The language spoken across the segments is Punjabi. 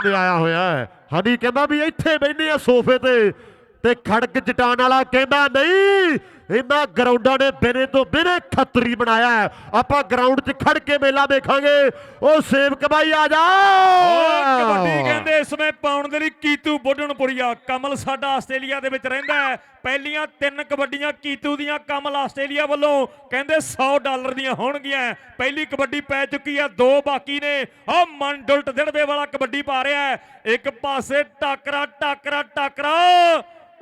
ਕਹਿੰਦੇ ਆਇਆ ਹੋਇਆ ਹੈ। ਹਨੀ ਕਹਿੰਦਾ ਵੀ ਇੱਥੇ ਬੈਠੇ ਆ ਸੋਫੇ ਤੇ ਤੇ ਖੜਕ ਚਟਾਨ ਵਾਲਾ ਕਹਿੰਦਾ, ਨਹੀਂ ਇਹਨਾਂ ਗਰਾਊਂਡਾਂ ਨੇ ਬਿਨੇ ਤੋਂ ਬਿਨੇ ਖੱਤਰੀ ਬਣਾਇਆ ਆਪਾਂ ਗਰਾਊਂਡ 'ਚ ਖੜ ਕੇ ਮੇਲਾ ਦੇਖਾਂਗੇ ਉਹ ਸੇਵਕ ਬਾਈ, ਆ ਜਾ! ਕਬੱਡੀ ਕਹਿੰਦੇ ਇਸ ਸਮੇਂ ਪਾਉਣ ਦੇ ਲਈ ਕੀਤੂ ਬੁੱਢਣਪੁਰੀਆ। ਕਮਲ ਸਾਡਾ ਆਸਟ੍ਰੇਲੀਆ ਦੇ ਵਿੱਚ ਰਹਿੰਦਾ ਹੈ। ਪਹਿਲੀਆਂ ਤਿੰਨ ਕਬੱਡੀਆਂ ਕੀਤੂ ਦੀਆਂ, ਕਮਲ ਆਸਟ੍ਰੇਲੀਆ ਵੱਲੋਂ। ਕਹਿੰਦੇ 100 ਡਾਲਰ ਦੀਆਂ ਹੋਣਗੀਆਂ। ਪਹਿਲੀ ਕਬੱਡੀ ਪੈ ਚੁੱਕੀ ਆ, ਦੋ ਬਾਕੀ ਨੇ। ਉਹ ਮਨਡੁਲਟ ਦਿੜਵੇ ਵਾਲਾ ਕਬੱਡੀ ਪਾ ਰਿਹਾ ਹੈ। ਇੱਕ ਪਾਸੇ ਟਾਕਰਾ ਟਾਕਰਾ ਟਾਕਰਾ।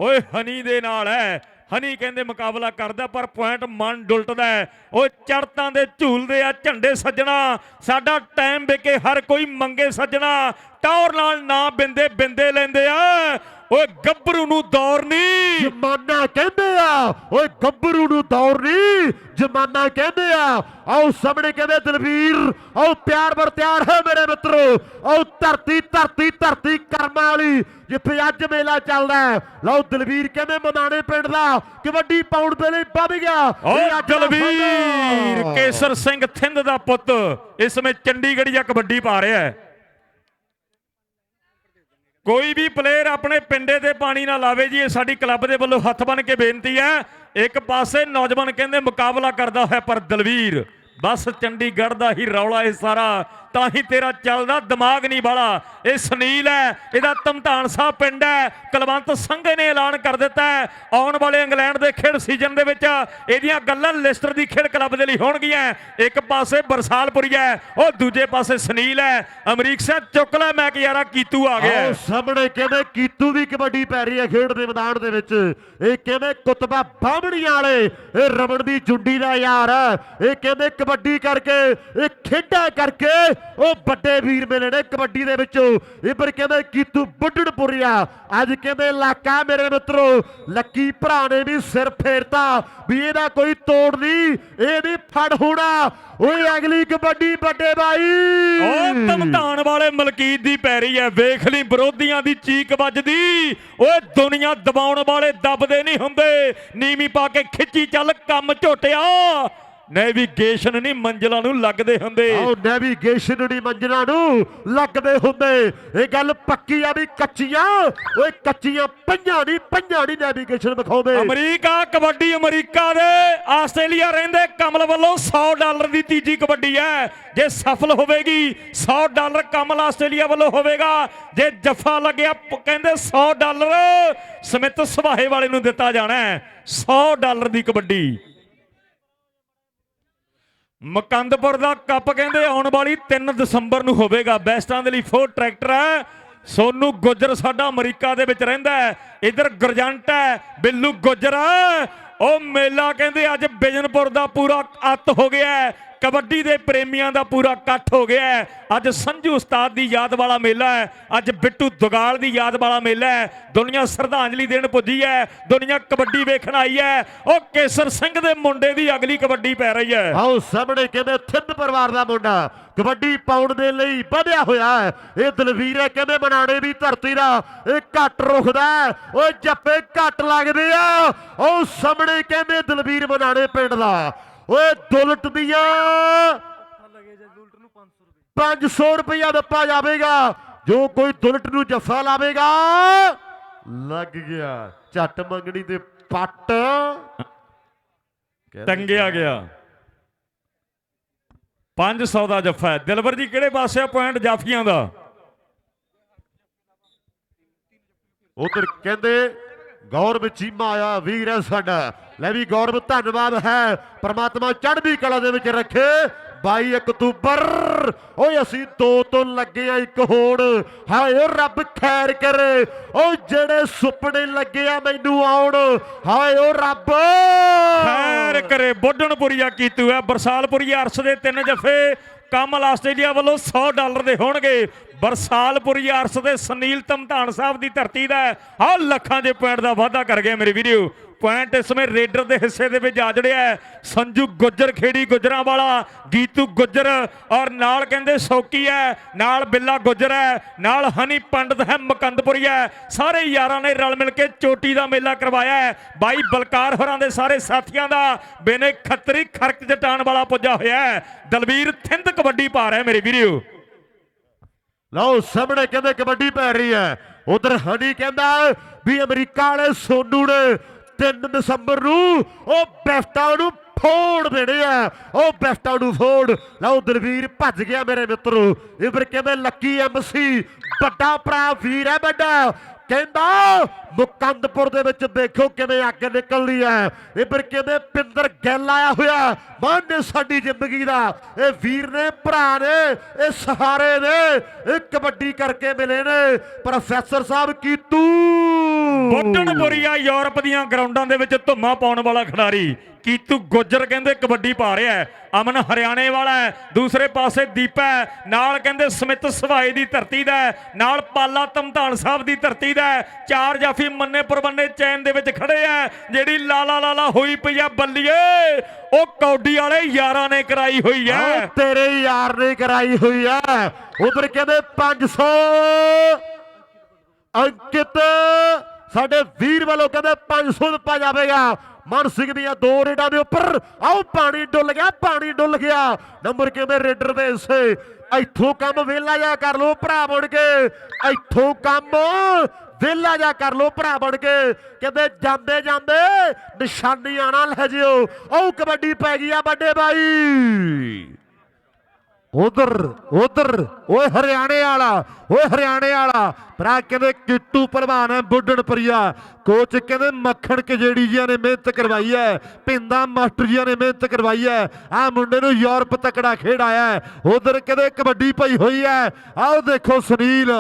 ਓਏ, ਹਨੀ ਦੇ ਨਾਲ ਹੈ। ਹਨੀ ਕਹਿੰਦੇ ਮੁਕਾਬਲਾ ਕਰਦਾ, ਪਰ ਪੁਆਇੰਟ ਮਨ ਡੁਲਟਦਾ ਉਹ ਚੜਤਾਂ ਦੇ ਝੂਲਦੇ ਆ ਝੰਡੇ ਸੱਜਣਾ। ਸਾਡਾ ਟਾਈਮ ਵਿਕੇ ਹਰ ਕੋਈ ਮੰਗੇ ਸੱਜਣਾ। ਟੌਰ ਨਾਲ ਨਾ ਬਿੰਦੇ ਬਿੰਦੇ ਲੈਂਦੇ ਆ। ਓਏ ਗੱਭਰੂ ਨੂੰ ਦੌਰ ਨਹੀਂ ਜਮਾਨਾ ਕਹਿੰਦੇ ਆ ਓਏ ਗੱਭਰੂ ਨੂੰ ਦੌਰ ਨਹੀਂ ਜਮਾਨਾ ਕਹਿੰਦੇ ਆ ਆਓ ਸਾਹਮਣੇ ਕਹਿੰਦੇ ਦਲਵੀਰ ਆਓ ਪਿਆਰ ਵਰ ਤਿਆਰ ਹੈ ਮੇਰੇ ਮਿੱਤਰੋ ਆਓ ਧਰਤੀ ਧਰਤੀ ਧਰਤੀ ਕਰਮਾਂ ਵਾਲੀ ਜਿੱਥੇ ਅੱਜ ਮੇਲਾ ਚੱਲਦਾ। ਲਓ ਦਲਵੀਰ ਕਹਿੰਦੇ ਮਨਾਣੇ ਪਿੰਡ ਦਾ ਕਬੱਡੀ ਪਾਉਣ ਦੇ ਲਈ ਵੱਧ ਗਿਆ ਓ ਇਹ ਅੱਜ ਦਾ ਦਲਵੀਰ। ਕੇਸਰ ਸਿੰਘ ਥਿੰਦ ਦਾ ਪੁੱਤ ਇਸ ਸਮੇਂ ਚੰਡੀਗੜ੍ਹੀਆ ਕਬੱਡੀ ਪਾ ਰਿਹਾ ਹੈ ਕੋਈ ਵੀ ਪਲੇਅਰ ਆਪਣੇ ਪਿੰਡੇ ਤੇ ਪਾਣੀ ਨਾ ਲਾਵੇ ਜੀ, ਇਹ ਸਾਡੀ ਕਲੱਬ ਦੇ ਵੱਲੋਂ ਹੱਥ ਬਨ ਕੇ ਬੇਨਤੀ ਹੈ। ਇੱਕ ਪਾਸੇ ਨੌਜਵਾਨ ਕਹਿੰਦੇ ਮੁਕਾਬਲਾ ਕਰਦਾ ਹੈ ਪਰ ਦਲਵੀਰ, ਬਸ ਚੰਡੀਗੜ੍ਹ ਦਾ ਹੀ ਰੌਲਾ ਇਹ ਸਾਰਾ। ਤਾਂ ਹੀ ਤੇਰਾ ਚੱਲਦਾ ਦਿਮਾਗ ਨਹੀਂ ਬਾਲਾ ਇਹ ਸੁਨੀਲ ਹੈ, ਇਹਦਾ ਤਮਤਾਨ ਸਾਹਿਬ ਪਿੰਡ ਹੈ। ਕੁਲਵੰਤ ਸੰਘੇ ਨੇ ਐਲਾਨ ਕਰ ਦਿੱਤਾ ਹੈ। ਆਉਣ ਵਾਲੇ ਇੰਗਲੈਂਡ ਦੇ ਖੇਡ ਸੀਜ਼ਨ ਦੇ ਵਿੱਚ ਇਹਦੀਆਂ ਗੱਲਾਂ ਲਿਸਟਰ ਦੀ ਖੇਡ ਕਲੱਬ ਦੇ ਲਈ ਹੋਣਗੀਆਂ। ਇੱਕ ਪਾਸੇ ਬਰਸਾਲਪੁਰੀ ਹੈ, ਉਹ ਦੂਜੇ ਪਾਸੇ ਸੁਨੀਲ ਹੈ। ਅਮਰੀਕ ਸਿੰਘ, ਚੁੱਕ ਲੈ ਮੈਂ ਕਿ ਯਾਰਾ ਕੀਤੂ ਆ ਗਿਆ ਆਓ ਹੈ। ਸਾਹਮਣੇ ਕਹਿੰਦੇ ਕੀਤੂ ਵੀ ਕਬੱਡੀ ਪੈ ਰਹੀ ਹੈ ਖੇਡ ਦੇ ਮੈਦਾਨ ਦੇ ਵਿੱਚ। ਇਹ ਕਹਿੰਦੇ ਕੁਤਬਾ ਬਾਹਮਣੀ ਵਾਲੇ? ਇਹ ਰਮਣ ਦੀ ਜੁੰਡੀ ਦਾ ਯਾਰ ਇਹ ਕਹਿੰਦੇ ਕਬੱਡੀ ਕਰਕੇ, ਇਹ ਖੇਡਾਂ ਕਰਕੇ ਉਹ ਵੱਡੇ ਵੀਰ ਮੇਰੇ ਨੇ ਕਬੱਡੀ ਦੇ ਵਿੱਚੋਂ। ਇੱਧਰ ਕਹਿੰਦੇ, ਕੀਤੂ ਬੁੱਢਣਪੁਰੀਆ ਅੱਜ ਕਹਿੰਦੇ ਇਲਾਕਾ ਮੇਰੇ ਮਿੱਤਰੋ। ਲੱਕੀ ਭਰਾ ਨੇ ਵੀ ਸਿਰ ਫੇਰਤਾ ਵੀ ਇਹਦਾ ਕੋਈ ਤੋੜ ਨਹੀਂ, ਇਹ ਨਹੀਂ ਫੜ ਹੋਣਾ। ਓਏ ਅਗਲੀ ਕਬੱਡੀ ਵੱਡੇ ਬਾਈ। ਉਹ ਧਮਧਾਨ ਵਾਲੇ ਮਲਕੀਤ ਦੀ ਪੈ ਰਹੀ ਹੈ। ਵੇਖ ਲਈ ਵਿਰੋਧੀਆਂ ਦੀ ਚੀਕ ਵੱਜਦੀ। ਓਏ ਦੁਨੀਆ ਦਬਾਉਣ ਵਾਲੇ ਦੱਬਦੇ ਨਹੀਂ ਹੁੰਦੇ। ਨੀਵੀਂ ਪਾ ਕੇ ਖਿੱਚੀ ਚੱਲ, ਕੰਮ ਝੋਟਿਆ। ਨੈਵੀਗੇਸ਼ਨ ਨਹੀਂ ਮੰਜ਼ਲਾਂ ਨੂੰ ਲੱਗਦੇ ਹੁੰਦੇ। ਆਓ ਨੈਵੀਗੇਸ਼ਨ ਦੀ ਮੰਜ਼ਲਾਂ ਨੂੰ ਲੱਗਦੇ ਹੁੰਦੇ। ਇਹ ਗੱਲ ਪੱਕੀ ਆ ਵੀ ਕੱਚੀਆਂ ਓਏ ਕੱਚੀਆਂ ਪਈਆਂ ਨਹੀਂ ਪਈਆਂ ਨਹੀਂ ਨੈਵੀਗੇਸ਼ਨ ਵਿਖਾਉਂਦੇ। ਅਮਰੀਕਾ ਕਬੱਡੀ ਅਮਰੀਕਾ ਦੇ ਆਸਟ੍ਰੇਲੀਆ ਰਹਿੰਦੇ ਕਮਲ ਵੱਲੋਂ 100 ਡਾਲਰ ਦੀ ਤੀਜੀ ਕਬੱਡੀ ਹੈ। ਜੇ ਸਫਲ ਹੋਵੇਗੀ 100 ਡਾਲਰ ਕਮਲ ਆਸਟ੍ਰੇਲੀਆ ਵੱਲੋਂ ਹੋਵੇਗਾ। ਜੇ ਜੱਫਾ ਲੱਗਿਆ ਕਹਿੰਦੇ 100 ਡਾਲਰ ਸਮਿਤ ਸੁਭਾਏ ਵਾਲੇ ਨੂੰ ਦਿੱਤਾ ਜਾਣਾ ਹੈ। 100 ਡਾਲਰ ਦੀ ਕਬੱਡੀ। ਮਕੰਦਪੁਰ ਦਾ ਕੱਪ ਕਹਿੰਦੇ ਆਉਣ ਵਾਲੀ 3 ਦਸੰਬਰ ਨੂੰ ਹੋਵੇਗਾ। ਬੈਸਟਾਂ ਦੇ ਲਈ ਫੋਰ ਟਰੈਕਟਰ ਹੈ। ਸੋਨੂ ਗੁੱਜਰ ਸਾਡਾ ਅਮਰੀਕਾ ਦੇ ਵਿੱਚ ਰਹਿੰਦਾ ਹੈ। ਇਧਰ ਗਰਜੰਟ ਹੈ, ਬਿੱਲੂ ਗੁੱਜਰ। ਉਹ ਮੇਲਾ ਕਹਿੰਦੇ ਅੱਜ ਬਿਜਨਪੁਰ ਦਾ ਪੂਰਾ ਅੱਤ ਹੋ ਗਿਆ ਕਬੱਡੀ ਦੇ ਪ੍ਰੇਮੀਆਂ ਦਾ ਪੂਰਾ ਇਕੱਠ ਹੋ ਗਿਆ ਹੈ। ਅੱਜ ਸੰਜੂ ਉਸਤਾਦ ਦੀ ਯਾਦ ਵਾਲਾ ਮੇਲਾ ਹੈ। ਅੱਜ ਬਿੱਟੂ ਦੁਗਾਲ ਦੀ ਯਾਦ ਵਾਲਾ ਮੇਲਾ ਹੈ। ਦੁਨੀਆ ਸ਼ਰਧਾਂਜਲੀ ਦੇਣ ਪੁੱਜੀ ਹੈ। ਦੁਨੀਆ ਕਬੱਡੀ ਵੇਖਣ ਆਈ ਹੈ। ਉਹ ਕੇਸਰ ਸਿੰਘ ਦੇ ਮੁੰਡੇ ਦੀ ਅਗਲੀ ਕਬੱਡੀ ਪੈ ਰਹੀ ਹੈ। ਆਓ ਸਾਹਮਣੇ ਕਹਿੰਦੇ ਥਿੰਦ ਪਰਿਵਾਰ ਦਾ ਮੁੰਡਾ ਕਬੱਡੀ ਪਾਉਣ ਦੇ ਲਈ ਵਧਿਆ ਹੋਇਆ ਹੈ। ਇਹ ਦਲਵੀਰ ਹੈ, ਕਹਿੰਦੇ ਬਣਾਣੇ ਦੀ ਧਰਤੀ ਦਾ ਇਹ ਘੱਟ ਰੁਖਦਾ ਹੈ। ਓਏ ਜੱਫੇ ਘੱਟ ਲੱਗਦੇ ਆ। ਉਹ ਸਾਹਮਣੇ ਕਹਿੰਦੇ ਦਲਵੀਰ ਬਣਾਣੇ ਪਿੰਡ ਦਾ। ਓਏ ਦੁਲਟ ਦੀਆਂ। 500 ਰੁਪਇਆ ਦਿੱਤਾ ਜਾਵੇਗਾ। ਜੋ ਕੋਈ ਦੁਲਟ ਨੂੰ ਜੱਫਾ ਲਾਵੇਗਾ ਲੱਗ ਗਿਆ। ਝੱਟ ਮੰਗਣੀ ਤੇ ਪੱਟ। ਟੰਗਿਆ ਗਿਆ। 500 ਦਾ ਜੱਫਾ ਹੈ। ਦਿਲਬਰ ਜੀ ਕਿਹੜੇ ਪਾਸੇ ਆ ਪੁਆਇੰਟ ਜਾਫੀਆਂ ਦਾ? ਉਧਰ ਕਹਿੰਦੇ ਗੌਰਵ ਚੀਮਾ ਆਇਆ, ਵੀਰ ਹੈ ਸਾਡਾ ਲੈ ਵੀ ਗੌਰਵ, ਧੰਨਵਾਦ ਹੈ। ਪ੍ਰਮਾਤਮਾ ਚੜ੍ਹਦੀ ਕਲਾ ਦੇ ਵਿੱਚ ਰੱਖੇ। 22 ਅਕਤੂਬਰ। ਓਏ, ਅਸੀਂ ਦੋ ਤੋਂ ਲੱਗੇ ਆ, ਇੱਕ ਹੋਣ। ਹਾਏ, ਓ ਰੱਬ ਖੈਰ ਕਰੇ। ਓ ਜਿਹੜੇ ਸੁਪਨੇ ਲੱਗੇ ਆ, ਮੈਨੂੰ ਆਉਣ। ਹਾਏ, ਓ ਰੱਬ। ਖੈਰ ਕਰੇ। ਬੋਡਣਪੁਰੀਆ ਕੀਤੂ ਹੈ, ਬਰਸਾਲਪੁਰੀ ਅਰਸ਼ ਦੇ ਤਿੰਨ ਜਫ਼ੇ। ਕਮਲ ਆਸਟ੍ਰੇਲੀਆ ਵੱਲੋਂ 100 ਡਾਲਰ ਦੇ ਹੋਣਗੇ। ਬਰਸਾਲਪੁਰੀ ਅਰਸ਼ ਦੇ ਸੁਨੀਲ ਤਮਧਾਨ ਸਾਹਿਬ ਦੀ ਧਰਤੀ ਦਾ ਆਹ ਲੱਖਾਂ ਦੇ ਪੁਆਇੰਟ ਦਾ ਵਾਅਦਾ ਕਰ ਗਏ ਮੇਰੇ ਵੀਡੀਓ ਪੁਆਇੰਟ ਇਸ ਸਮੇਂ ਰੇਡਰ ਦੇ ਹਿੱਸੇ ਦੇ ਵਿੱਚ ਆ ਜੜਿਆ ਹੈ। ਸੰਜੂ ਗੁੱਜਰ, ਖੇੜੀ ਗੁੱਜਰਾਂ ਵਾਲਾ, ਗੀਤੂ ਗੁੱਜਰ, ਔਰ ਨਾਲ ਕਹਿੰਦੇ ਸੌਕੀ ਹੈ, ਨਾਲ ਬਿੱਲਾ ਗੁੱਜਰ ਹੈ, ਨਾਲ ਹਨੀ ਪੰਡਤ ਹੈ, ਮਕੰਦਪੁਰੀ ਹੈ। ਸਾਰੇ ਯਾਰਾਂ ਨੇ ਰਲ ਮਿਲ ਕੇ ਚੋਟੀ ਦਾ ਮੇਲਾ ਕਰਵਾਇਆ ਹੈ। ਬਾਈ ਬਲਕਾਰ ਹੋਰਾਂ ਦੇ ਸਾਰੇ ਸਾਥੀਆਂ ਦਾ ਬੇਨੇ ਖੱਤਰੀ ਖਰਕ ਜਟਾਣ ਵਾਲਾ ਪੁੱਜਾ ਹੋਇਆ ਹੈ। ਦਲਵੀਰ ਥਿੰਦ ਕਬੱਡੀ ਪਾ ਰਿਹਾ ਮੇਰੇ ਵੀਡੀਓ ਲਓ, ਸਾਹਮਣੇ ਕਹਿੰਦੇ ਕਬੱਡੀ ਪੈ ਰਹੀ ਹੈ। ਉਧਰ ਹਨੀ ਕਹਿੰਦਾ ਵੀ ਅਮਰੀਕਾ ਵਾਲੇ ਸੋਨੂ ਨੇ 3 ਦਸੰਬਰ ਨੂੰ ਉਹ ਬੈਫਟਾ ਨੂੰ ਫੋੜ ਦੇਣੇ ਆ। ਉਹ ਬੈਸਟਾਂ ਨੂੰ ਫੋੜ। ਲਓ ਦਲਵੀਰ ਭੱਜ ਗਿਆ ਮੇਰੇ ਮਿੱਤਰੋ। ਇਵਰ ਕਹਿੰਦੇ ਲੱਕੀ ਐਮਸੀ ਵੱਡਾ ਭਰਾ ਵੀਰ ਹੈ ਵੱਡਾ। ਕਹਿੰਦਾ, ਮੁਕੰਦਪੁਰ ਦੇ ਵਿੱਚ ਦੇਖੋ ਕਿਵੇਂ ਅੱਗ ਨਿਕਲਦੀ ਹੈ। ਇਬਰ ਕਹਿੰਦੇ, ਪਿੰਦਰ ਗਿੱਲ ਆਇਆ ਹੋਇਆ। ਮਾਨ ਸਾਡੀ ਜ਼ਿੰਦਗੀ ਦਾ। ਇਹ ਵੀਰ ਨੇ, ਭਰਾ ਨੇ, ਇਹ ਸਹਾਰੇ ਨੇ, ਇਹ ਕਬੱਡੀ ਕਰਕੇ ਮਿਲੇ ਨੇ। ਪ੍ਰੋਫੈਸਰ ਸਾਹਿਬ ਕੀਤੂ ਬੁੱਢਣਪੁਰੀਆ ਯੂਰਪ ਦੀਆਂ ਗਰਾਊਂਡਾਂ ਦੇ ਵਿੱਚ ਧੁੰਮਾ ਪਾਉਣ ਵਾਲਾ ਖਿਡਾਰੀ। ਕੀਤੂ ਗੁੱਜਰ ਕਹਿੰਦੇ ਕਬੱਡੀ ਪਾ ਰਿਹਾ ਹੈ, ਅਮਨ ਹਰਿਆਣੇ ਵਾਲਾ ਹੈ, ਦੂਸਰੇ ਪਾਸੇ ਦੀਪਾ ਹੈ, ਨਾਲ ਕਹਿੰਦੇ ਸਮਿਤ ਸਵਾਈ ਦੀ ਧਰਤੀ ਦਾ ਨਾਲ ਪਾਲਾ ਧਮਧਾਨ ਸਾਹਿਬ ਦੀ ਧਰਤੀ ਦਾ ਚਾਰ ਜਾਫੀ ਮੰਨੇ ਪਰਬੰਨੇ ਚੈਨ ਦੇ ਵਿੱਚ ਖੜੇ ਆ ਜਿਹੜੀ ਲਾਲਾ ਲਾਲਾ ਹੋਈ ਪਈ ਆ ਬੱਲੀਏ, ਉਹ ਕੌਡੀ ਵਾਲੇ ਯਾਰਾਂ ਨੇ ਕਰਾਈ ਹੋਈ ਆਹ ਹੈ ਤੇਰੇ ਯਾਰ ਨੇ ਕਰਾਈ ਹੋਈ ਆ ਉਧਰ ਕਹਿੰਦੇ 500 ਅੰਕਿਤ, ਸਾਡੇ ਵੀਰ ਵੱਲੋਂ ਕਹਿੰਦੇ 500 ਦਿੱਤਾ ਜਾਵੇਗਾ। ਮਨ ਸਿੰਘ ਦੀਆਂ ਦੋ ਰੇਡਾਂ ਦੇ ਉੱਪਰ। ਆਓ, ਪਾਣੀ ਡੁੱਲ ਗਿਆ, ਪਾਣੀ ਡੁੱਲ ਗਿਆ। ਨੰਬਰ ਕਹਿੰਦੇ ਰੇਡਰ ਦੇ ਹਿੱਸੇ ਇੱਥੋਂ ਕੰਮ ਵੇਲਾ ਜਾ ਕਰ ਲੋ ਭਰਾ ਬਣ ਕੇ। ਇੱਥੋਂ ਕੰਮ ਵੇਲਾ ਜਾ ਕਰ ਲੋ ਭਰਾ ਬਣ ਕੇ। ਕਹਿੰਦੇ, ਜਾਂਦੇ ਜਾਂਦੇ, ਨਿਸ਼ਾਨੀਆਂ ਨਾ ਲੈ ਜਿਓ। ਉਹ ਕਬੱਡੀ ਪੈ ਗਈ ਆ ਵੱਡੇ ਬਾਈ। ਉਧਰ ਉਧਰ, ਓਏ ਹਰਿਆਣੇ ਵਾਲਾ, ਓਏ ਹਰਿਆਣੇ ਵਾਲਾ। ਭਰਾ ਕਹਿੰਦੇ ਕਿੱਟੂ ਪ੍ਰਧਾਨ ਹੈ, ਬੁੱਢਣ ਬੁੱਢਣਪੁਰੀਆ ਕੋਚ ਕਹਿੰਦੇ ਮੱਖਣ ਕਜੇੜੀ ਜੀਆਂ ਨੇ ਮਿਹਨਤ ਕਰਵਾਈ ਹੈ ਪਿੰਦਾ ਮਾਸਟਰ ਜੀਆਂ ਨੇ ਮਿਹਨਤ ਕਰਵਾਈ ਹੈ। ਆ ਮੁੰਡੇ ਨੂੰ ਯੂਰਪ ਤਕੜਾ ਖੇਡ ਆਇਆ ਹੈ। ਉਧਰ ਕਹਿੰਦੇ ਕਬੱਡੀ ਪਈ ਹੋਈ ਹੈ। ਆਓ ਦੇਖੋ ਸੁਨੀਲ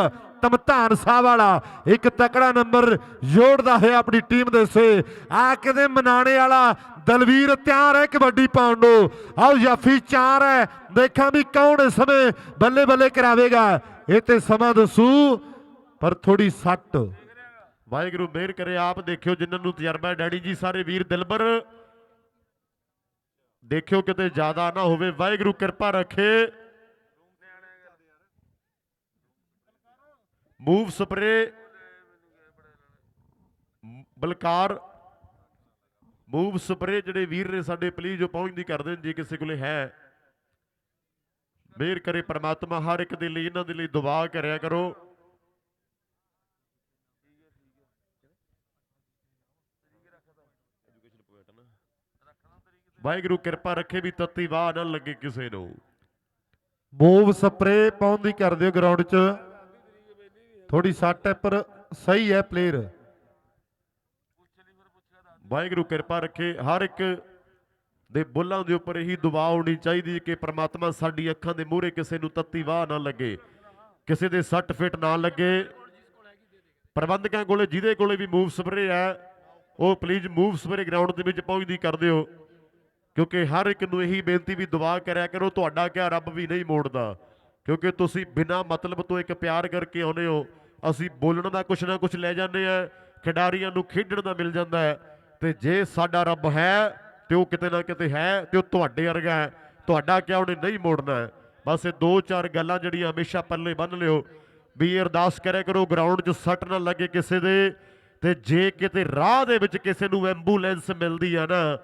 ਤਮਤਾਨ ਸਾਹਿਬ ਵਾਲਾ, ਇੱਕ ਤਕੜਾ ਨੰਬਰ ਜੋੜਦਾ ਹੋਇਆ ਆਪਣੀ ਟੀਮ ਦੇ ਸੇ। ਆ ਕਹਿੰਦੇ ਮਨਾਣੇ ਵਾਲਾ ਦਲਵੀਰ ਤਿਆਰ ਹੈ ਕਬੱਡੀ ਪਾਉਣ ਨੂੰ। ਆਓ ਜਾਫੀ ਚਾਰ ਹੈ, ਦੇਖਾਂ ਵੀ ਕੌਣ ਇਸ ਸਮੇਂ ਬੱਲੇ ਬੱਲੇ ਕਰਾਵੇਗਾ। ਇਹ ਤੇ ਸਮਾਂ ਦੱਸੂ, ਪਰ ਥੋੜੀ ਸੱਟ। ਵਾਹਿਗੁਰੂ, ਮਿਹਰ ਕਰੇ ਆਪ, ਦੇਖਿਓ ਜਿਨ੍ਹਾਂ ਨੂੰ ਤਜਰਬਾ ਡੈਡੀ ਜੀ, ਸਾਰੇ ਵੀਰ ਦਿਲਬਰ, ਦੇਖਿਓ ਕਿਤੇ ਜ਼ਿਆਦਾ ਨਾ ਹੋਵੇ। ਵਾਹਿਗੁਰੂ, ਕਿਰਪਾ ਰੱਖੇ। Move spray, Balkar, move spray ਜਿਹੜੇ ਵੀਰ ਨੇ ਸਾਡੇ ਪਲੀਜ਼ ਉਹ ਪਹੁੰਚਦੀ ਕਰ ਦੇਣ ਜੇ ਕਿਸੇ ਕੋਲੇ ਹੈ, ਮਿਹਰ ਕਰੇ ਪਰਮਾਤਮਾ ਹਰ ਇੱਕ ਦੇ ਲਈ, ਇਹਨਾਂ ਦੇ ਲਈ ਦੁਆ ਕਰਿਆ ਕਰੋ। ਵਾਹਿਗੁਰੂ ਕਿਰਪਾ ਰੱਖੇ ਵੀ ਤੱਤੀ ਵਾਹ ਨਾ ਲੱਗੇ ਕਿਸੇ ਨੂੰ। ਮੂਵ ਸਪਰੇ ਪਾਉਂਦੀ ਕਰ ਦਿਓ ਗਰਾਊਂਡ 'ਚ। ਥੋੜੀ ਸੱਟ ਹੈ ਪਰ ਸਹੀ ਹੈ ਪਲੇਅਰ ਵਾਹਿਗੁਰੂ ਕਿਰਪਾ ਰੱਖੇ ਹਰ ਇੱਕ ਦੇ ਬੁੱਲਾਂ ਦੇ ਉੱਪਰ ਇਹੀ ਦੁਆ ਹੋਣੀ ਚਾਹੀਦੀ ਕਿ ਪ੍ਰਮਾਤਮਾ ਸਾਡੀ ਅੱਖਾਂ ਦੇ ਮੂਹਰੇ ਕਿਸੇ ਨੂੰ ਤੱਤੀ ਵਾਹ ਨਾ ਲੱਗੇ ਕਿਸੇ ਦੇ ਸੱਟ ਫਿੱਟ ਨਾ ਲੱਗੇ ਪ੍ਰਬੰਧਕਾਂ ਕੋਲੇ ਜਿਹਦੇ ਕੋਲੇ ਵੀ ਮੂਵ ਸਪਰੇ ਹੈ ਉਹ ਪਲੀਜ਼ ਮੂਵ ਸਪਰੇ ਗਰਾਊਂਡ ਦੇ ਵਿੱਚ ਪਹੁੰਚਦੀ ਕਰ ਦਿਓ ਕਿਉਂਕਿ ਹਰ ਇੱਕ ਨੂੰ ਇਹੀ ਬੇਨਤੀ ਵੀ ਦੁਆ ਕਰਿਆ ਕਰੋ ਤੁਹਾਡਾ ਕਿਆ ਰੱਬ ਵੀ ਨਹੀਂ ਮੋੜਦਾ ਕਿਉਂਕਿ ਤੁਸੀਂ ਬਿਨਾਂ ਮਤਲਬ ਤੋਂ ਇੱਕ ਪਿਆਰ ਕਰਕੇ ਆਉਨੇ ਹੋ ਅਸੀਂ ਬੋਲਣ ਦਾ ਕੁਛ ਨਾ ਕੁਛ ਲੈ ਜਾਂਦੇ ਆ, ਖਿਡਾਰੀਆਂ ਨੂੰ ਖੇਡਣ ਦਾ ਮਿਲ ਜਾਂਦਾ ਹੈ। ਤੇ ਜੇ ਸਾਡਾ ਰੱਬ ਹੈ ਤੇ ਉਹ ਕਿਤੇ ਨਾ ਕਿਤੇ ਹੈ ਤੇ ਉਹ ਤੁਹਾਡੇ ਵਰਗਾ ਹੈ। ਤੁਹਾਡਾ ਕਿਆ ਉਹਨੇ ਨਹੀਂ ਮੋੜਨਾ ਹੈ। ਬਸ ਇਹ ਦੋ ਚਾਰ ਗੱਲਾਂ ਜਿਹੜੀਆਂ ਹਮੇਸ਼ਾ ਪੱਲੇ ਬੰਨ ਲਿਓ। ਵੀ ਅਰਦਾਸ ਕਰਿਆ ਕਰੋ ਗਰਾਊਂਡ 'ਚ ਸੱਟ ਨਾ ਲੱਗੇ ਕਿਸੇ ਦੇ। ਤੇ ਜੇ ਕਿਤੇ ਰਾਹ ਦੇ ਵਿੱਚ ਕਿਸੇ ਨੂੰ ਐਂਬੂਲੈਂਸ ਮਿਲਦੀ ਆ ਨਾ,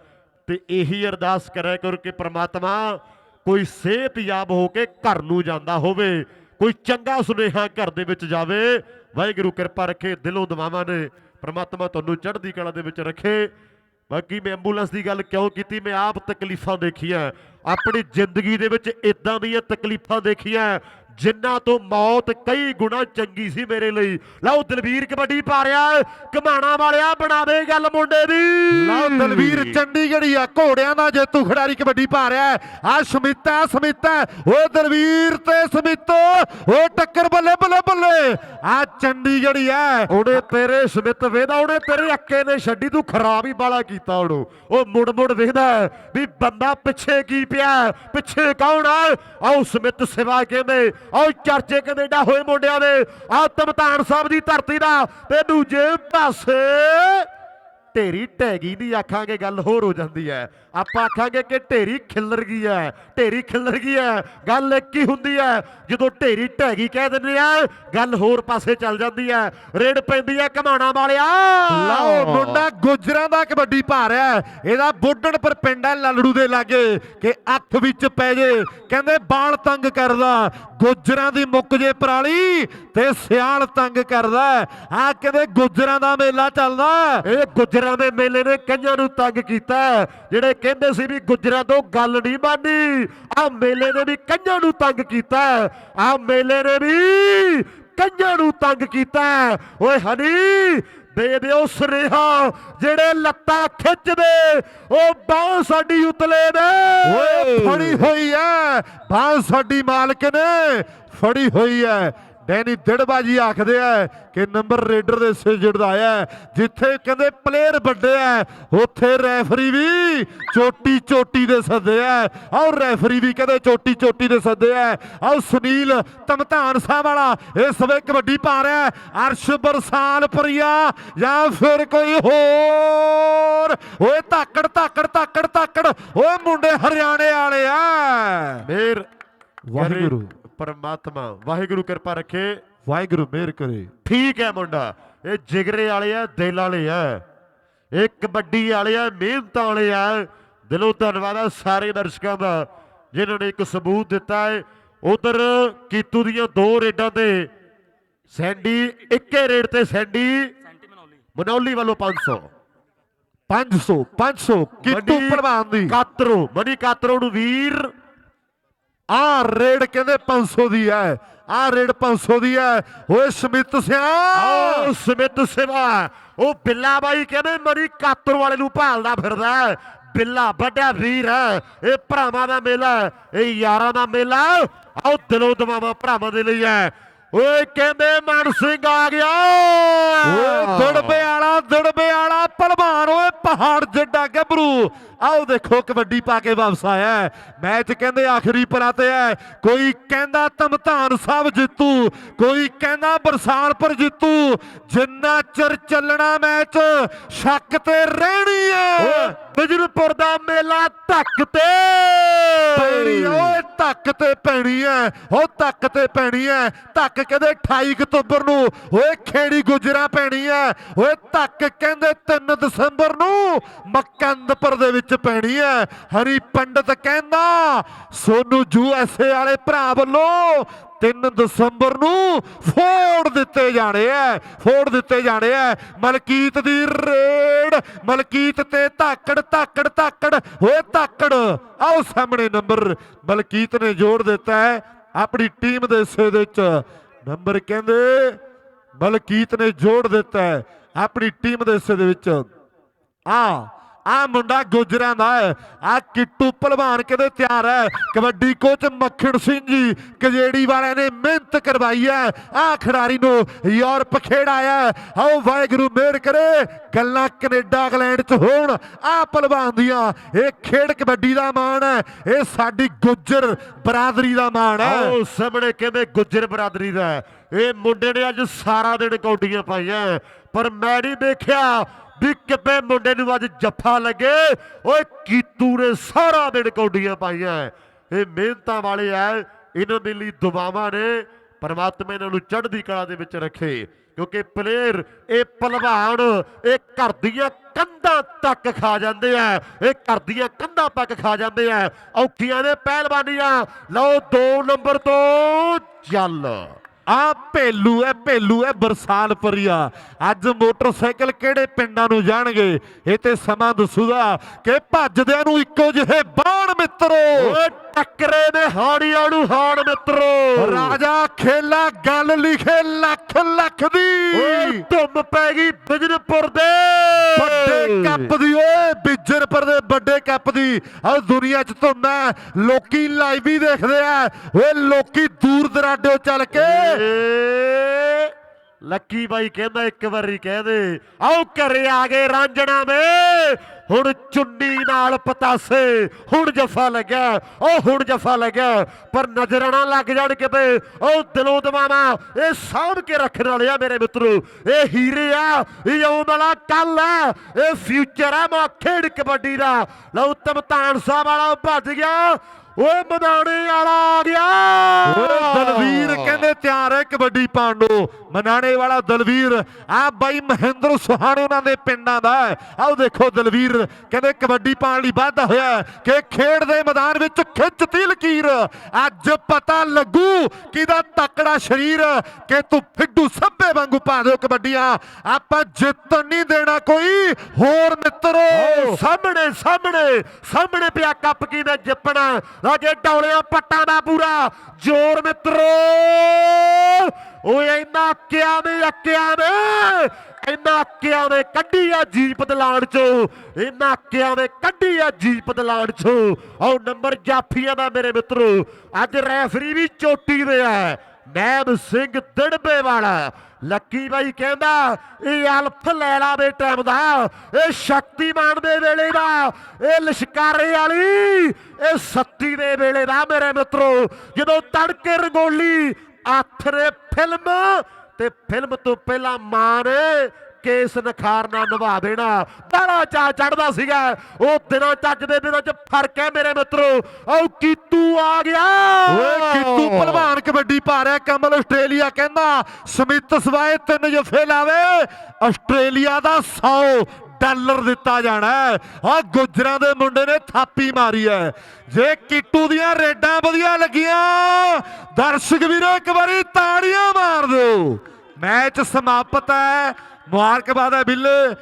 ਤੇ ਇਹੀ ਅਰਦਾਸ ਕਰਿਆ ਕਰੋ ਕਿ ਪ੍ਰਮਾਤਮਾ ਕੋਈ ਸਿਹਤਯਾਬ ਹੋ ਕੇ ਘਰ ਨੂੰ ਜਾਂਦਾ ਹੋਵੇ, ਕੋਈ ਚੰਗਾ ਸੁਨੇਹਾ ਘਰ ਦੇ ਵਿੱਚ ਜਾਵੇ। ਵਾਹਿਗੁਰੂ ਕਿਰਪਾ ਰੱਖੇ, ਦਿਲੋਂ ਦੁਆਵਾਂ ਨੇ ਪ੍ਰਮਾਤਮਾ ਤੁਹਾਨੂੰ ਚੜ੍ਹਦੀ ਕਲਾ ਦੇ ਵਿੱਚ ਰੱਖੇ। ਬਾਕੀ ਮੈਂ ਐਂਬੂਲੈਂਸ ਦੀ ਗੱਲ ਕਿਉਂ ਕੀਤੀ? ਮੈਂ ਆਪ ਤਕਲੀਫਾਂ ਦੇਖੀਆਂ। ਆਪਣੀ ਜ਼ਿੰਦਗੀ ਦੇ ਵਿੱਚ ਇਦਾਂ ਦੀਆਂ ਤਕਲੀਫਾਂ ਦੇਖੀਆਂ ਜਿਨ੍ਹਾਂ ਤੋਂ ਮੌਤ ਕਈ ਗੁਣਾ ਚੰਗੀ ਸੀ ਮੇਰੇ ਲਈ। ਲਓ ਦਲਵੀਰ ਕਬੱਡੀ ਪਾ ਰਿਹਾ ਕਮਾਣਾ ਵਾਲਿਆ ਬਣਾਵੇ ਗੱਲ ਮੁੰਡੇ ਦੀ। ਲਓ ਦਲਵੀਰ ਚੰਡੀਗੜ੍ਹੀ ਆ ਘੋੜਿਆਂ ਦਾ ਜੇਤੂ ਖਿਡਾਰੀ ਕਬੱਡੀ ਪਾ ਰਿਹਾ ਆ ਸਮਿਤਾ ਸਮਿਤਾ ਓ ਦਲਵੀਰ ਤੇ ਸਮਿਤ ਓ ਟੱਕਰ ਬੱਲੇ ਬੱਲੇ ਬੱਲੇ। ਆ ਚੰਡੀਗੜ੍ਹੀ ਆ ਉਹਨੇ ਤੇਰੇ ਸਮਿਤ ਵੇਦਾ ਉਹਨੇ ਤੇਰੇ ਅੱਕੇ ਨੇ ਛੱਡੀ ਤੂੰ ਖਰਾਬ ਹੀ ਬਾਲਾ ਕੀਤਾ ਉਹਨੂੰ। ਉਹ ਮੁੜ ਮੁੜ ਵੇਖਦਾ ਵੀ ਬੰਦਾ ਪਿੱਛੇ ਕੀ ਪਿਆ ਪਿੱਛੇ ਕੌਣ ਆ? ਆਓ ਸਮਿਤ ਸਿਵਾ ਕਹਿੰਦੇ ਆਓ ਚਰਚੇ ਕੈਨੇਡਾ ਹੋਏ ਮੁੰਡਿਆਂ ਦੇ। ਆ ਤਮਤਾਨ ਸਾਹਿਬ ਦੀ ਧਰਤੀ ਦਾ ਤੇ ਦੂਜੇ ਪਾਸੇ ਢੇਰੀ ਢੈਗੀ ਦੀ ਆਖਾਂਗੇ ਗੱਲ ਹੋਰ ਹੋ ਜਾਂਦੀ ਹੈ। ਆਪਾਂ ਆਖਾਂਗੇ ਕਿ ਢੇਰੀ ਖਿੱਲਰ ਗਈ ਹੈ ਢੇਰੀ ਖਿੱਲਰ ਗਈ ਹੈ ਗੱਲ ਇੱਕ ਹੀ ਹੁੰਦੀ ਹੈ ਜਦੋਂ ਢੇਰੀ ਢਹਿ ਗਈ ਕਹਿ ਦਿੰਦੇ ਆ ਗੱਲ ਹੋਰ ਪਾਸੇ ਚੱਲ ਜਾਂਦੀ ਹੈ ਰੇਡ ਪੈਂਦੀ ਹੈ ਕਮਾਣਾ ਵਾਲਿਆ ਲਓ ਮੁੰਡਾ ਗੁਜਰਾਂ ਦਾ ਕਬੱਡੀ ਪਾ ਰਿਹਾ। ਇਹਦਾ ਬੁੱਢਣਪੁਰ ਪਿੰਡ ਹੈ ਲਲੜੂ ਦੇ ਲਾਗੇ ਕਿ ਅੱਖ ਵਿੱਚ ਪੈ ਜੇ ਕਹਿੰਦੇ ਬਾਲ ਤੰਗ ਕਰਦਾ ਗੁਜਰਾਂ ਦੀ ਮੁੱਕ ਜੇ ਪਰਾਲੀ ਤੇ ਸਿਆਲ ਤੰਗ ਕਰਦਾ ਆ ਕਹਿੰਦੇ ਗੁਜਰਾਂ ਦਾ ਮੇਲਾ ਚੱਲਦਾ। ਇਹ ਗੁੱਜਰਾਂ ਦੇ ਮੇਲੇ ਨੇ ਕਈਆਂ ਨੂੰ ਤੰਗ ਕੀਤਾ। ਜਿਹੜੇ ਕਹਿੰਦੇ ਸੀ ਵੀ ਗੁੱਜਰਾਂ ਤੋਂ ਗੱਲ ਨਹੀਂ ਬਣਨੀ। ਆ ਮੇਲੇ ਨੇ ਵੀ ਕਈਆਂ ਨੂੰ ਤੰਗ ਕੀਤਾ ਆ ਮੇਲੇ ਨੇ ਵੀ ਕਈਆਂ ਨੂੰ ਤੰਗ ਕੀਤਾ। ਓਏ ਹਨੀ ਦੇ ਦਿਓ ਸੁਨੇਹਾ ਜਿਹੜੇ ਲੱਤਾਂ ਖਿੱਚਦੇ ਉਹ ਬਾਹ ਸਾਡੀ ਉਤਲੇ ਨੇ। ਓਏ। ਫੜੀ ਹੋਈ ਐ ਬਾਹ ਸਾਡੀ ਮਾਲਕ ਨੇ ਫੜੀ ਹੋਈ ਐ ਡੈਨੀ ਦਿੜਬਾਜੀ ਆਖਦੇ ਐ ਕਿ ਨੰਬਰ ਰੇਡਰ ਦੇ ਸਿਰ ਜੁੜਦਾ ਆਇਆ ਜਿੱਥੇ ਕਹਿੰਦੇ ਪਲੇਅਰ ਵੱਡੇ ਐ ਉੱਥੇ ਰੈਫਰੀ ਵੀ ਚੋਟੀ ਚੋਟੀ ਦੇ ਸੱਦੇ ਐ ਆਓ ਰੈਫਰੀ ਵੀ ਕਹਿੰਦੇ ਚੋਟੀ ਚੋਟੀ ਦੇ ਸੱਦੇ ਐ ਆਓ ਸੁਨੀਲ ਤਮਤਾਨ ਸਾਹਿਬ ਵਾਲਾ ਇਸ ਵੇ ਕਬੱਡੀ ਪਾ ਰਿਹਾ ਹੈ। ਅਰਸ਼ ਬਰਸਾਲਪੁਰੀਆ ਜਾਂ ਫਿਰ ਕੋਈ ਹੋਰ? ਓਏ ਧਾਕੜ ਧਾਕੜ ਧਾਕੜ ਧਾਕੜ। ਓਏ ਮੁੰਡੇ ਹਰਿਆਣੇ ਵਾਲੇ ਆ। ਮੇਰ ਵਾਹਿਗੁਰੂ। ਪਰਮਾਤਮਾ। ਵਾਹਿਗੁਰੂ ਕਿਰਪਾ ਰੱਖੇ। ਵਾਹਿਗੁਰੂ ਮਿਹਰ ਕਰੇ। ਠੀਕ ਹੈ ਮੁੰਡਾ। ਇਹ ਜਿਗਰੇ ਵਾਲੇ ਆ ਦਿਲ ਵਾਲੇ ਆ। ਇਹ ਕਬੱਡੀ ਵਾਲੇ ਆ ਮਿਹਨਤਾਂ ਵਾਲੇ ਆ। ਦਿਲੋਂ ਧੰਨਵਾਦ ਆ ਸਾਰੇ ਦਰਸ਼ਕਾਂ ਦਾ ਜਿਨ੍ਹਾਂ ਨੇ ਇੱਕ ਸਬੂਤ ਦਿੱਤਾ ਹੈ। ਉਧਰ ਕੀਤੂ ਦੀਆਂ ਦੋ ਰੇਡਾਂ ਤੇ ਸੈਂਡੀ ਇੱਕੇ ਰੇਡ ਤੇ ਸੈਂਡੀ। ਮਨੌਲੀ ਵੱਲੋਂ 500 500 500 ਕਿੱਟੂ ਮਨੀ ਪ੍ਰਵਾਨ ਦੀ। ਕਾਤਰੋ। ਮਨੀ ਕਾਤਰੋ ਨੂੰ ਵੀਰ ਆ ਰੇਡ ਕਹਿੰਦੇ 500 ਦੀ ਹੈ ਆ ਰੇਡ 500 ਦੀ ਹੈ ਓਏ ਸਮਿਤ ਸਿਆ। ਆਓ ਸਮਿਤ ਸਿਵਾ। ਉਹ ਬਿੱਲਾ ਬਾਈ ਕਹਿੰਦੇ ਮਰੀ ਕਾਤਰ ਵਾਲੇ ਨੂੰ ਭਾਲਦਾ ਫਿਰਦਾ। ਬਿੱਲਾ ਵੱਡਾ ਵੀਰ ਹੈ ਇਹ ਭਰਾਵਾਂ ਦਾ ਮੇਲਾ ਇਹ ਯਾਰਾਂ ਦਾ ਮੇਲਾ। ਆਓ ਦਿਲੋਂ ਦਵਾਵਾਂ ਭਰਾਵਾਂ ਦੇ ਲਈ ਹੈ ਓਏ ਕਹਿੰਦੇ ਮਨ ਸਿੰਘ ਆ ਗਿਆ। ਓਏ ਦੜਬੇ ਵਾਲਾ ਦੜਬੇ ਵਾਲਾ ਪਹਿਲਵਾਨ ਓਏ ਪਹਾੜ ਜੱਡਾ ਗੱਭਰੂ। ਆਓ ਦੇਖੋ ਕਬੱਡੀ ਪਾ ਕੇ ਵਾਪਸ ਆਇਆ ਮੈਚ ਕਹਿੰਦੇ ਆਖਰੀ ਪਰਾ ਤੇ ਹੈ। ਕੋਈ ਕਹਿੰਦਾ ਤਮਤਾਨ ਸਾਹਿਬ ਜਿੱਤੂ, ਕੋਈ ਕਹਿੰਦਾ ਬਰਸਾਲਪੁਰ ਜਿੱਤੂ, ਜਿੰਨਾ ਚਿਰ ਚੱਲਣਾ ਮੈਚ, ਸ਼ੱਕ ਤੇ ਰਹਿਣੀ ਓਏ ਹੈ ਬਿਜਨਪੁਰ ਦਾ ਮੇਲਾ ਧੱਕ ਤੇ। ਪੈਣੀ ਓਏ, ਧੱਕ ਤੇ ਪੈਣੀ ਐ। ਉਹ ਧੱਕ ਤੇ ਪੈਣੀ ਐ। ਧੱਕ ਕਹਿੰਦੇ 28 ਅਕਤੂਬਰ ਨੂੰ। ਓਏ, ਖੇੜੀ ਗੁਜਰਾ ਪੈਣੀ ਐ। ਓਏ, ਧੱਕ ਕਹਿੰਦੇ 3 ਦਸੰਬਰ ਨੂੰ। ਮਕੰਦਪੁਰ ਦੇ ਵਿੱਚ ਪੈਣੀ ਐ। ਹਰੀ ਪੰਡਤ ਕਹਿੰਦਾ, ਸੋਨੂ ਯੂ ਐਸ ਏ ਵਾਲੇ ਭਰਾ ਵੱਲੋਂ 3 ਦਸੰਬਰ ਨੂੰ ਫੋੜ ਦਿੱਤੇ ਜਾਣੇ ਐ, ਫੋੜ ਦਿੱਤੇ ਜਾਣੇ ਐ। ਮਲਕੀਤ ਦੀ ਰੇਡ, ਮਲਕੀਤ ਤੇ ਧਾਕੜ ਧਾਕੜ ਧਾਕੜ ਓਏ ਧਾਕੜ। ਆਓ ਸਾਹਮਣੇ ਨੰਬਰ, ਮਲਕੀਤ ਨੇ ਜੋੜ ਦਿੱਤਾ ਹੈ ਆਪਣੀ ਟੀਮ ਦੇ ਹਿੱਸੇ ਦੇ ਵਿੱਚ। ਨੰਬਰ ਕਹਿੰਦੇ, ਮਲਕੀਤ ਨੇ ਜੋੜ ਦਿੱਤਾ ਹੈ ਆਪਣੀ ਟੀਮ ਦੇ ਹਿੱਸੇ ਦੇ ਵਿੱਚ। ਆ ਆ ਮੁੰਡਾ ਗੁਜਰਾਂ ਦਾ ਹੈ। ਆ ਕਿੱਟੂ ਭਲਵਾਨ ਕਹਿੰਦੇ ਤਿਆਰ ਹੈ। ਕਬੱਡੀ ਕੋਚ ਮੱਖਣ ਸਿੰਘ ਜੀ, ਕਜੇੜੀ ਵਾਲਿਆਂ ਨੇ ਮਿਹਨਤ ਕਰਵਾਈ ਹੈ। ਆ ਖਿਡਾਰੀ ਨੂੰ ਯੂਰਪ ਖੇਡਾਇਆ ਆਓ ਵਾਹਿਗੁਰੂ ਮਿਹਰ ਕਰੇ। ਗੱਲਾਂ ਕੈਨੇਡਾ, ਇੰਗਲੈਂਡ 'ਚ ਹੋਣ। ਆ ਭਲਵਾਨ ਦੀਆਂ। ਇਹ ਖੇਡ ਕਬੱਡੀ ਦਾ ਮਾਣ ਹੈ। ਇਹ ਸਾਡੀ ਗੁੱਜਰ ਬਰਾਦਰੀ ਦਾ ਮਾਣ ਹੈ। ਆਓ ਸਾਹਮਣੇ ਕਹਿੰਦੇ ਗੁੱਜਰ ਬਰਾਦਰੀ ਦਾ ਇਹ ਮੁੰਡੇ ਨੇ ਅੱਜ ਸਾਰਾ ਦਿਨ ਕੌਡੀਆਂ ਪਾਈਆਂ ਪਰ ਮੈਂ ਨਹੀਂ ਦੇਖਿਆ ਵੀ ਕਿਵੇਂ ਮੁੰਡੇ ਨੂੰ ਅੱਜ ਜੱਫਾ ਲੱਗੇ? ਓਏ ਕੀਤੂ ਨੇ ਸਾਰਾ ਦਿਨ ਕੌਡੀਆਂ ਪਾਈਆਂ। ਇਹ ਮਿਹਨਤਾਂ ਵਾਲੇ ਆ ਇਹਨਾਂ ਦੇ ਲਈ ਦੁਆਵਾਂ ਨੇ। ਪਰਮਾਤਮਾ ਇਹਨਾਂ ਨੂੰ ਚੜ੍ਹਦੀ ਕਲਾ ਦੇ ਵਿੱਚ ਰੱਖੇ। ਕਿਉਂਕਿ ਪਲੇਅਰ, ਇਹ ਪਹਿਲਵਾਨ, ਇਹ ਘਰ ਦੀਆਂ ਕੰਧਾਂ ਤੱਕ ਖਾ ਜਾਂਦੇ ਆ ਇਹ ਘਰ ਦੀਆਂ ਕੰਧਾਂ ਤੱਕ ਖਾ ਜਾਂਦੇ ਆ ਔਖੀਆਂ ਨੇ ਪਹਿਲਵਾਨੀਆਂ। ਲਓ 2 ਨੰਬਰ ਤੋਂ ਚੱਲ ਆ ਭੇਲੂ ਹੈ ਭੇਲੂ ਹੈ ਬਰਸਾਲਪੁਰੀਆ। ਅੱਜ ਮੋਟਰਸਾਈਕਲ ਕਿਹੜੇ ਪਿੰਡਾਂ ਨੂੰ ਜਾਣਗੇ? ਇਹ ਤੇ ਸਮਾਂ ਦੱਸੂਗਾ ਕਿ ਭੱਜਦਿਆਂ ਨੂੰ ਇੱਕੋ ਜਿਹੇ ਬਾਣ ਮਿੱਤਰੋ। ਟੱਕਰੇ ਨੇ ਹਾੜੀਆਂ ਨੂੰ ਹਾੜ ਮਿੱਤਰੋ। ਰਾਜਾ ਖੇਲਾ ਗੱਲ ਲਿਖੇ ਲੱਖ ਲੱਖ ਓਏ। ਦੀ ਧੁੰਮ ਪੈ ਗਈ ਬਿਜਨਪੁਰ ਦੇ। ਵੱਡੇ ਕੱਪ ਦੀ ਓਏ ਬਿਜਰਪੁਰ ਦੇ ਵੱਡੇ ਕੱਪ ਦੀ। ਆ ਦੁਨੀਆ 'ਚ ਧੁੰਦਾ ਲੋਕੀ ਲਾਈਵ ਵੀ ਦੇਖਦੇ ਆ। ਓਏ ਲੋਕੀ ਦੂਰ ਦਰਾਡਿਓ ਚੱਲ ਕੇ। ਲੱਕੀ ਬਾਈ ਕਹਿੰਦਾ ਇੱਕ ਵਾਰੀ ਕਹਿ ਦੇ। ਆਓ ਘਰੇ ਆ ਗਏ ਰਾਂਝਣਾ ਵੇ ਹੁਣ ਚੁੰਨੀ ਨਾਲ ਪਤਾਸੇ, ਹੁਣ ਜਫਾ ਲੱਗਿਆ ਉਹ ਹੁਣ ਜਫਾ ਲੱਗਿਆ ਪਰ ਨਜ਼ਰਾਂ ਨਾ ਲੱਗ ਜਾਣ ਕਿਤੇ ਉਹ ਦਿਲੋਂ ਦਵਾਵਾ, ਇਹ ਸਾਂਭ ਕੇ ਰੱਖਣ ਵਾਲੇ ਆ ਮੇਰੇ ਮਿੱਤਰੋ, ਇਹ ਹੀਰੇ ਆ, ਇਹ ਆਉਣ ਵਾਲਾ ਕੱਲ ਆ, ਇਹ ਫਿਊਚਰ ਆ ਮਾ ਖੇਡ ਕਬੱਡੀ ਦਾ। ਲਓ, ਤਮਤਾਨ ਸਾਹਿਬ ਵਾਲਾ ਭੱਜ ਗਿਆ ਓਏ ਮਦਾਣੇ ਵਾਲਾ ਆ ਗਿਆ। ਓਏ ਦਲਵੀਰ ਕਹਿੰਦੇ ਤਿਆਰ ਹੈ ਕਬੱਡੀ ਪਾਉਣ ਨੂੰ ਮਨਾਣੇ ਵਾਲਾ ਦਲਵੀਰ ਆ ਬਾਈ ਮਹਿੰਦਰ ਸੁਹਾਣੇ ਉਹਨਾਂ ਦੇ ਪਿੰਡਾਂ ਦਾ। ਆਓ ਦੇਖੋ ਦਲਵੀਰ ਕਹਿੰਦੇ ਕਬੱਡੀ ਪਾਉਣ ਲਈ ਵਾਧਾ ਹੋਇਆ ਕਿ ਖੇਡ ਦੇ ਮੈਦਾਨ ਵਿੱਚ ਖਿੱਚਤੀ ਲਕੀਰ। ਅੱਜ ਪਤਾ ਲੱਗੂ ਕਿਹਦਾ ਤਕੜਾ ਸਰੀਰ ਕਿ ਤੂੰ ਫਿੱਡੂ ਸੱਬੇ ਵਾਂਗੂ ਪਾ ਦਿਓ ਕਬੱਡੀਆਂ। ਆਪਾਂ ਜਿੱਤਣ ਨਹੀਂ ਦੇਣਾ ਕੋਈ। ਹੋਰ ਮਿੱਤਰੋ ਸਾਹਮਣੇ ਸਾਹਮਣੇ ਸਾਹਮਣੇ ਪਿਆ ਕੱਪ ਕੀ ਨੇ ਜਿੱਪਣਾ ਅਜੇ ਡੌਲਿਆਂ ਪੱਟਾਂ ਦਾ ਪੂਰਾ। ਜ਼ੋਰ ਮਿੱਤਰੋ, ਓਏ ਇੰਨਾ ਕਿਆ ਨੇ ਅੱਕਿਆ ਨੇ ਇੰਨਾ ਅੱਕਿਆ ਨੇ ਕੱਢੀ ਆ ਜੀਪ ਦਲਾਨ ਚੋਂ। ਇੰਨਾ ਅੱਕਿਆ ਨੇ ਕੱਢੀ ਆ ਜੀਪ ਦਲਾਨ ਚੋਂ। ਆਓ ਨੰਬਰ ਜਾਫੀਆਂ ਦਾ ਮੇਰੇ ਮਿੱਤਰੋ, ਅੱਜ ਰੈਫਰੀ ਵੀ ਚੋਟੀ ਦੇ ਆ। ਨੈਬ ਸਿੰਘ ਦੜਬੇ ਵਾਲਾ। ਲੱਕੀ ਬਾਈ ਕਹਿੰਦਾ, ਇਹ ਅਲਫ ਲੈਲਾ ਦੇ ਟਾਈਮ ਦਾ, ਇਹ ਸ਼ਕਤੀਮਾਨ ਦੇ ਵੇਲੇ ਦਾ, ਇਹ ਲਸ਼ਕਾਰੇ ਵਾਲੀ, ਇਹ ਸੱਤੀ ਦੇ ਵੇਲੇ ਦਾ ਮੇਰੇ ਮਿੱਤਰੋ। ਜਦੋਂ ਤੜਕੇ ਰੰਗੋਲੀ, ਆਥਰੇ ਫਿਲਮ, ਤੇ ਫਿਲਮ ਤੋਂ ਪਹਿਲਾਂ ਮਾਂ ਨੇ ਕੇਸ ਨਖਾਰਨਾ ਨਿਭਾ ਦੇਣਾ। ਬੜਾ ਚਾ ਚੜਦਾ ਸੀਗਾ। ਉਹ ਦਿਨਾਂ ਚੱਜ ਦੇ ਦਿਨਾਂ ਚ ਫ਼ਰਕ ਹੈ ਮੇਰੇ ਮਿੱਤਰੋ। ਉਹ ਕੀਤੂ ਆ ਗਿਆ। ਓਏ ਕਿੱਤੂ ਪਹਿਲਵਾਨ ਕਬੱਡੀ ਪਾ ਰਿਹਾ ਕਮਲ ਆਸਟ੍ਰੇਲੀਆ ਕਹਿੰਦਾ, ਸਮਿਤ ਸਵਾਏ ਤਿੰਨ ਜਫੇ ਲਾਵੇ। ਆਸਟ੍ਰੇਲੀਆ ਦਾ 100 ਡਾਲਰ ਦਿੱਤਾ ਜਾਣਾ ਆ ਗੁਜਰਾਂ ਦੇ ਮੁੰਡੇ ਨੇ ਥਾਪੀ ਮਾਰੀ ਹੈ। ਜੇ ਕਿੱਟੂ ਦੀਆਂ ਰੇਡਾਂ ਵਧੀਆ ਲੱਗੀਆਂ, ਦਰਸ਼ਕ ਵੀਰੋ, ਇੱਕ ਵਾਰੀ ਤਾੜੀਆਂ ਮਾਰ ਦਿਓ। ਮੈਚ ਸਮਾਪਤ ਹੈ। ਮੁਬਾਰਕਬਾਦ ਹੈ ਬਿੱਲੇ।